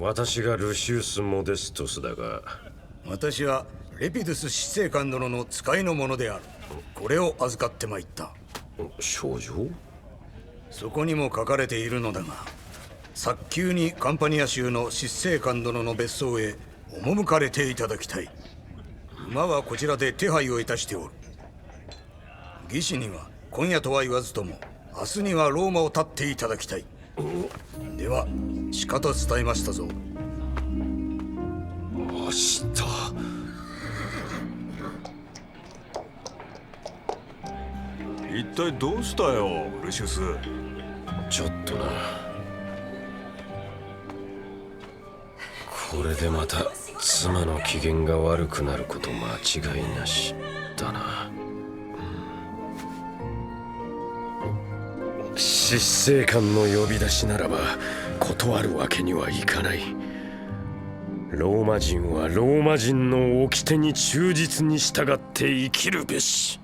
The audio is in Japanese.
私がルシウス・モデストスだが。私はレピドゥス執政官殿の使いの者である。これを預かってまいった。少女？そこにも書かれているのだが早急にカンパニア州の執政官殿の別荘へ赴かれていただきたい。馬はこちらで手配をいたしておる。義士には今夜とは言わずとも明日にはローマを立っていただきたい。ではしかと伝えましたぞ。明日。一体どうしたよルシウス？ちょっとな。これでまた妻の機嫌が悪くなること間違いなしだな、うん。執政官の呼び出しならば断るわけにはいかない。ローマ人はローマ人の掟に忠実に従って生きるべし。